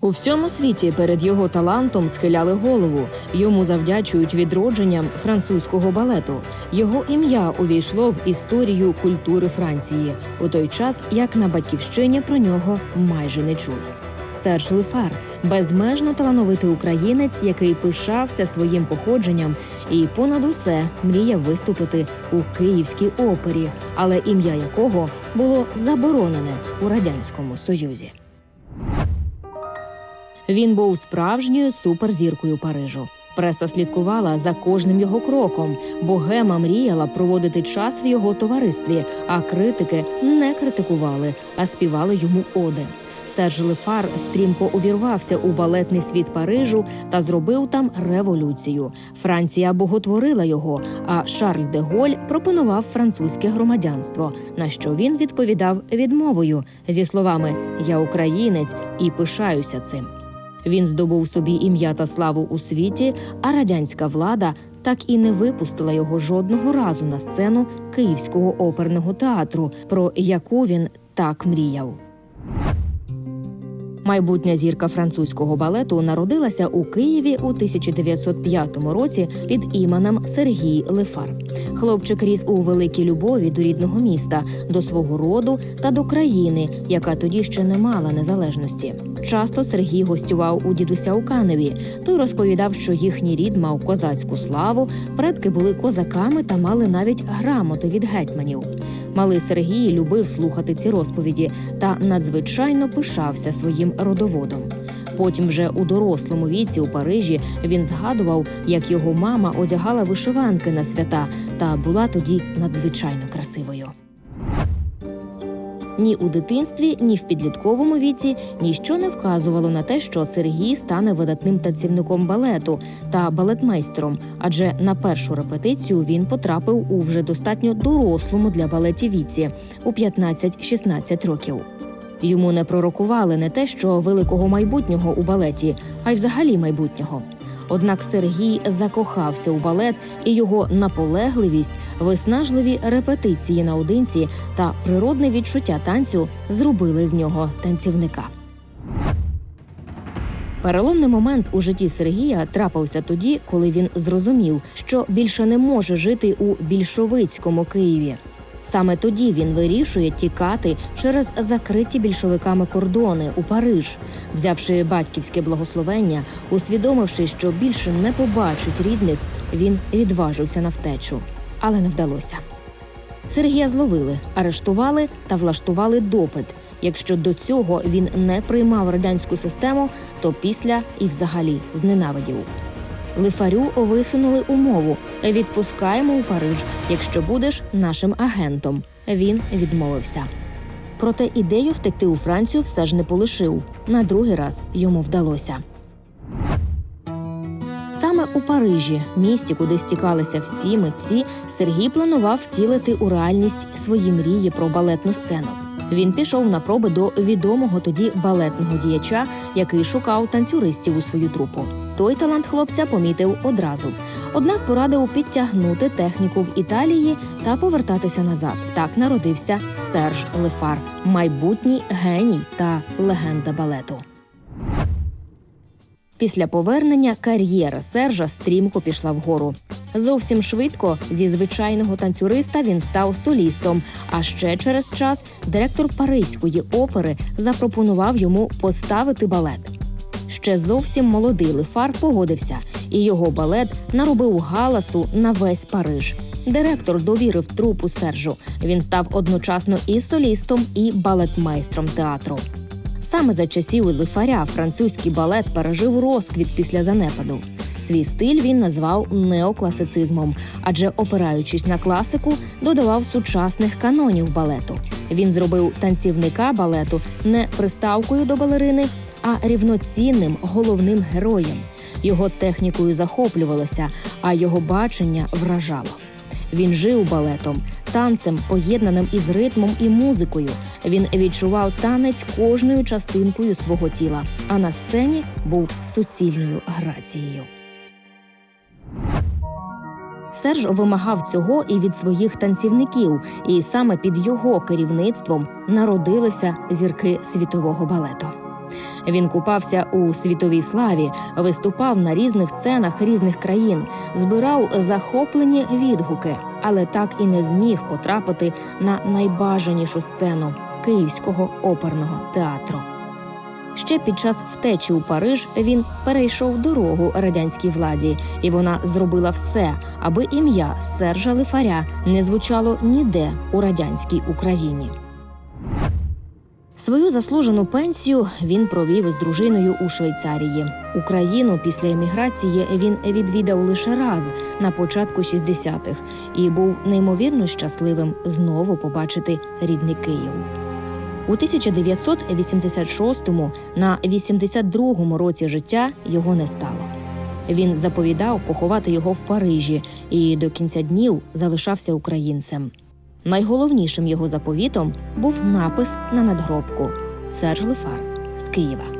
У всьому світі перед його талантом схиляли голову. Йому завдячують відродженням французького балету. Його ім'я увійшло в історію культури Франції у той час, як на батьківщині про нього майже не чули. Серж Лефар безмежно талановитий українець, який пишався своїм походженням і понад усе мріяв виступити у Київській опері, але ім'я якого було заборонене у радянському союзі. Він був справжньою суперзіркою Парижу. Преса слідкувала за кожним його кроком. Богема мріяла проводити час в його товаристві, а критики не критикували, а співали йому оди. Серж Лефар стрімко увірвався у балетний світ Парижу та зробив там революцію. Франція боготворила його, а Шарль де Голь пропонував французьке громадянство, на що він відповідав відмовою зі словами Я українець і пишаюся цим. Він здобув собі ім'я та славу у світі, а радянська влада так і не випустила його жодного разу на сцену Київського оперного театру, про яку він так мріяв. Майбутня зірка французького балету народилася у Києві у 1905 році під іменем Сергій Лефар. Хлопчик ріс у великій любові до рідного міста, до свого роду та до країни, яка тоді ще не мала незалежності. Часто Сергій гостював у дідуся у Каневі. Той розповідав, що їхній рід мав козацьку славу, предки були козаками та мали навіть грамоти від гетьманів. Малий Сергій любив слухати ці розповіді та надзвичайно пишався своїм родоводом. Потім, вже у дорослому віці у Парижі, він згадував, як його мама одягала вишиванки на свята та була тоді надзвичайно красивою. Ні у дитинстві, ні в підлітковому віці ніщо не вказувало на те, що Сергій стане видатним танцівником балету та балетмейстером, адже на першу репетицію він потрапив у вже достатньо дорослому для балетів віці у 15-16 років. Йому не пророкували не те, що великого майбутнього у балеті, а й взагалі майбутнього. Однак Сергій закохався у балет, і його наполегливість, виснажливі репетиції наодинці та природне відчуття танцю зробили з нього танцівника. Переломний момент у житті Сергія трапився тоді, коли він зрозумів, що більше не може жити у більшовицькому Києві. Саме тоді він вирішує тікати через закриті більшовиками кордони у Париж, взявши батьківське благословення, усвідомивши, що більше не побачить рідних, він відважився на втечу, але не вдалося. Сергія зловили, арештували та влаштували допит. Якщо до цього він не приймав радянську систему, то після і взагалі зненавидів. Лифарю висунули умову: відпускаємо у Париж, якщо будеш нашим агентом. Він відмовився. Проте ідею втекти у Францію все ж не полишив. На другий раз йому вдалося. Саме у Парижі, місті, куди стікалися всі митці, Сергій планував втілити у реальність свої мрії про балетну сцену. Він пішов на проби до відомого тоді балетного діяча, який шукав танцюристів у свою трупу. Той талант хлопця помітив одразу. Однак порадив підтягнути техніку в Італії та повертатися назад. Так народився Серж Лефар, майбутній геній та легенда балету. Після повернення кар'єра Сержа стрімко пішла вгору. Зовсім швидко зі звичайного танцюриста він став солістом. А ще через час директор Паризької опери запропонував йому поставити балет. Ще зовсім молодий Лефар погодився, і його балет наробив галасу на весь Париж. Директор довірив трупу Сержу. Він став одночасно і солістом, і балетмейстром театру. Саме за часів Лифаря французький балет пережив розквіт після занепаду. Свій стиль він назвав неокласицизмом, адже, опираючись на класику, додавав сучасних канонів балету. Він зробив танцівника балету не приставкою до балерини, а рівноцінним головним героєм. Його технікою захоплювалося, а його бачення вражало. Він жив балетом, танцем, поєднаним із ритмом і музикою. Він відчував танець кожною частинкою свого тіла, а на сцені був суцільною грацією. Серж вимагав цього і від своїх танцівників, і саме під його керівництвом народилися зірки світового балету. Він купався у світовій славі, виступав на різних сценах різних країн, збирав захоплені відгуки, але так і не зміг потрапити на найбажанішу сцену Київського оперного театру. Ще під час втечі у Париж він перейшов дорогу радянській владі, і вона зробила все, аби ім'я Сержа Лифаря не звучало ніде у радянській Україні. Свою заслужену пенсію він провів із дружиною у Швейцарії. Україну після еміграції він відвідав лише раз на початку 60-х і був неймовірно щасливим знову побачити рідний Київ. У 1986-му, на 82-му році життя його не стало. Він заповідав поховати його в Парижі і до кінця днів залишався українцем. Найголовнішим його заповітом був напис на надгробку Серж Лифар з Києва.